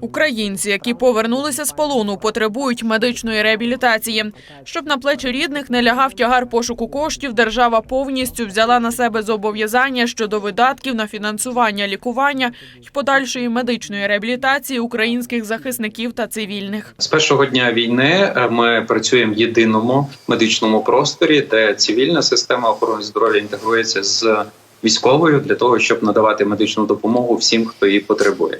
Українці, які повернулися з полону, потребують медичної реабілітації. Щоб на плечі рідних не лягав тягар пошуку коштів, держава повністю взяла на себе зобов'язання щодо видатків на фінансування лікування і подальшої медичної реабілітації українських захисників та цивільних. З першого дня війни е, ми працюємо в єдиному медичному просторі, де цивільна система охорони здоров'я інтегрується з військовою для того, щоб надавати медичну допомогу всім, хто її потребує,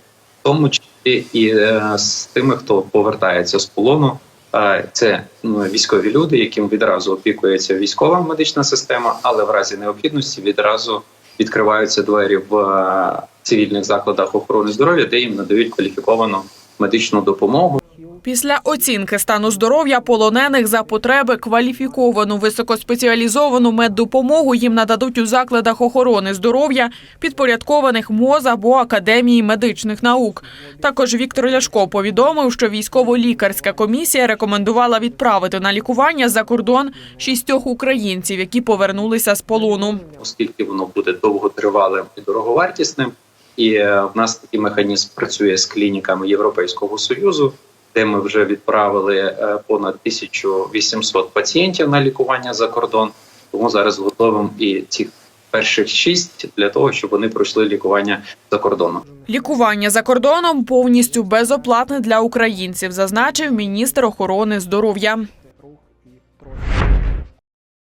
тому числі і е, з тими, хто повертається з полону. Е, Це ну, військові люди, яким відразу опікується військова медична система, але в разі необхідності відразу відкриваються двері в е, цивільних закладах охорони здоров'я, де їм надають кваліфіковану медичну допомогу. Після оцінки стану здоров'я полонених за потреби кваліфіковану високоспеціалізовану меддопомогу їм нададуть у закладах охорони здоров'я, підпорядкованих МОЗ або Академії медичних наук. Також Віктор Ляшко повідомив, що військово-лікарська комісія рекомендувала відправити на лікування за кордон шістьох українців, які повернулися з полону. оскільки воно буде довготривалим і дороговартісним. І е, в нас такий механізм працює з клініками Європейського союзу, де ми вже відправили е, понад 1800 пацієнтів на лікування за кордон. Тому зараз готовим і цих перших шість для того, щоб вони пройшли лікування за кордоном. Лікування за кордоном повністю безоплатне для українців, зазначив міністр охорони здоров'я.